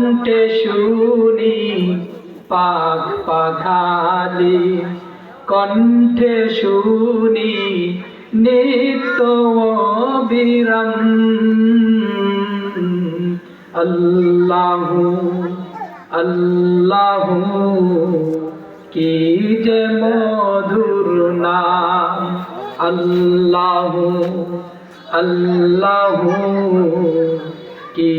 কণ্ঠে শুনি পাখ পাখালি কণ্ঠে শুনি, নিত্য বিরম আল্লাহু আল্লাহু, কি যে মধুর নাম। আল্লাহু আল্লাহু কি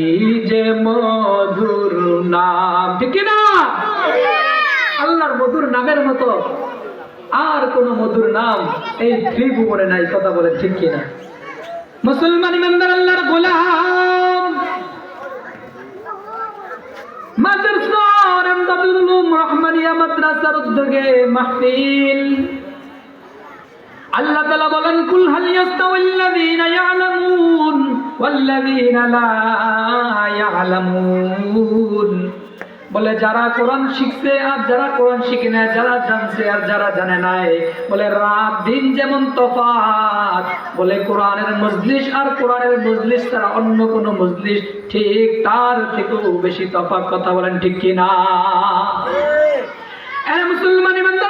যে মধুর নাম? ঠিক না আল্লাহর মধুর নামের মতো। আর কোন মধুর নাম এই ত্রিভুবনে নাই, কথা বলে ঠিক কিনা? মুসলমান ইমানদার আল্লাহর গোলাম। মাদ্রাসা রহমানিয়া মাদ্রাসার উদ্যোগে মাহফিল। আল্লাহ তাআলা বলেন কুল হাল ইয়াস্তাউল্লাযীনা ইয়ালামুন ওয়াল্লাযীনা লা ইয়ালামুন। বলে যারা কোরআন শিখছে আর যারা কোরআন শিখে না যারা জানছে আর যারা জানে নাই। বলে রাত দিন যেমন তফাত বলে কোরআনের মজলিস আর কোরআনের মজলিস ছাড়া অন্য কোন মজলিস ঠিক তার থেকেও বেশি তফাৎ। কথা বলেন ঠিক কিনা? মুসলমান ইমানদার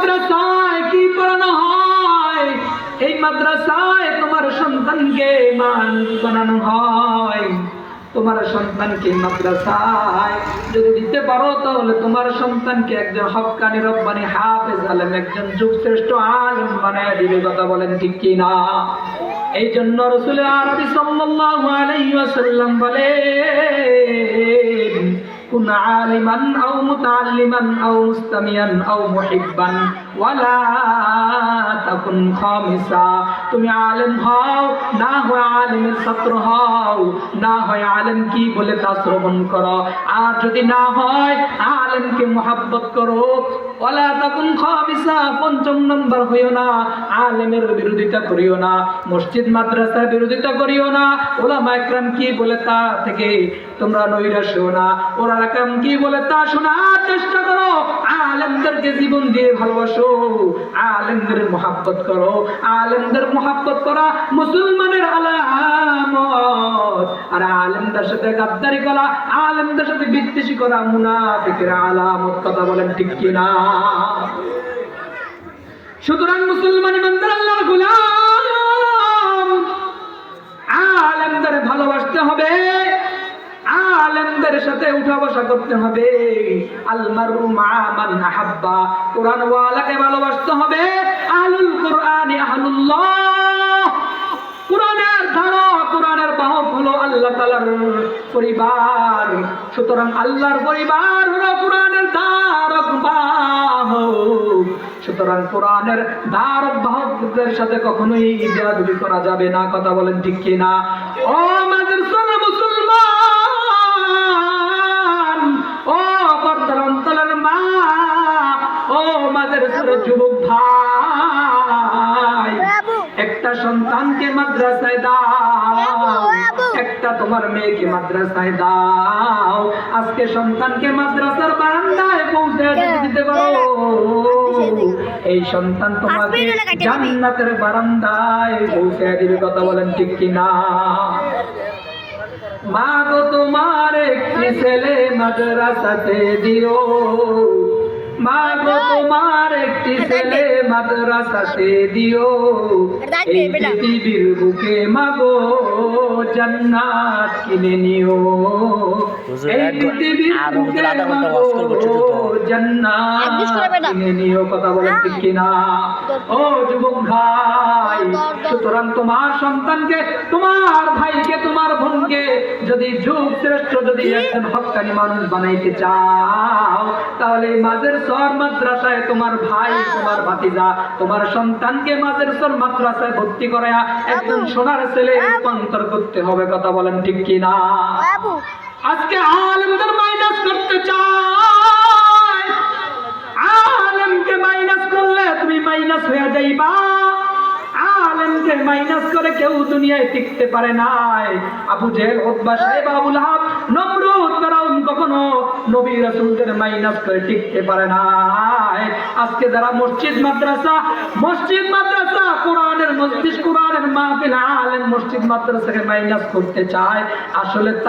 মাদ্রাসায় কি পড়ানো হয়? এই মাদ্রাসায় তোমার সন্তানকে মান বানানো হয়। তোমার সন্তানকে মাদ্রাসায় যদি দিতে পারো, তাহলে তোমার সন্তানকে একজন হকানি রব্বানি হাফেজ আলেম, একজন যুগশ্রেষ্ঠ আলেম বানায় দিবে, কথা বলেন ঠিক কি না এই জন্য রসুল আরবি ওয়াসাল্লাম বলেন কুন আলিমান আও মুতাআল্লিমান আও মুস্তামিয়ান আও মুহিব্বান, ওয়ালা তাকুন খামিসা। তুমি আলেম হও, না হয় আলেমের ছাত্র হও, না হয় আলেম কি বলে তা শ্রবণ করো। আর যদি না হয়, আলেমকে মোহাব্বত করো। ওলা তখন খামিসা পঞ্চম নম্বর হইও না, আলেমের বিরোধিতা করিও না, মসজিদ মাদ্রাসার বিরোধিতা করিও না ওলা মাইক্রাম কি বলে তা থেকে তোমরা নৈরাশ হও না, ওরা রাকাম কি বলে তা শোনার চেষ্টা করো, আলেমদেরকে জীবন দিয়ে ভালোবাসো, আলেমদের মোহাব্বত করো, আলেমদের মোহাব্বত করা মুসলমানের আলামত। আর আলেমদের সাথে গাদ্দারি করা সাথে বিদ্বেষী করা মুনাফিকের আলামত কথা বলেন ঠিক কিনা? সুতরাং মুসলমান আল্লাহর গোলাম। ভালোবাসতে হবে, আলেমদের সাথে উঠা বসা করতে হবে। আলমারু মা কোরআন ওয়ালাকে ভালোবাসতে হবে। আলুল কোরআনি আহলুল্লাহ। কোরআনের ধারা কোরআনের বাহক হলো আল্লাহ তালার পরিবার। সুতরাং আল্লাহর পরিবার হলো কোরআনের ধারক বাহক সুতরাং কোরআনের ধারক বাহকদের সাথে কখনোই বেয়াদবি করা যাবে না, কথা বলেন ঠিক কিনা? ও মাদের সোনা সন্তানকে মাদ্রাসায় দাও। একটা তোমার মেয়েকে মাদ্রাসায় দাও। আজকে সন্তানকে মাদ্রাসার বারান্দায় পৌঁছে দিতে পারো। এই সন্তান তোমাকে জান্নাতের বারান্দায় পৌঁছে দিবে কথা বলেন ঠিক কিনা? মা গো তোমার একটি ছেলে মাদ্রাসাতে দিও। মা গো তোমার একটি ছেলে মাদ্রাসাতে দিও। এই পৃথিবীর বুকে মাগো জান্নাত কিনে নিও। এই পৃথিবীর আর বুকে। মাগো জান্নাত। কিনে নিও। কথা বলেন ঠিক কিনা? ও যুবক ভাই সুতরাং তোমার সন্তানকে তোমার ভাইকে যদি যুগ শ্রেষ্ঠ যদি একজন হকানি মানুষ বানাইতে চাও তাহলে মাঝের সর মাদ্রাসায় তোমার ভাই তোমার ভাতিজা তোমার সন্তানকে মাঝের সর মাদ্রাসায় ভর্তি করায়া একজন সোনার ছেলে রূপান্তর করতে হবে কথা বলেন ঠিক কিনা? আজকে আলমদের মাইনাস দুনিয়ায় টিকতে পারে নাই। আবু জেহেল ওতবা সাহেব, আবুল হাব নমরুদ ফেরাউন কখনো নবী রাসূলদের মাইনাস করে টিকতে পারে নাই। আজকে যারা মসজিদ মাদ্রাসা মসজিদ মাদ্রাসা, কোরআনের মসজিদ, কোরআনের মাহফিল, আলেম মসজিদ মাদ্রাসাকে মাইনাস করতে চায়, আসলে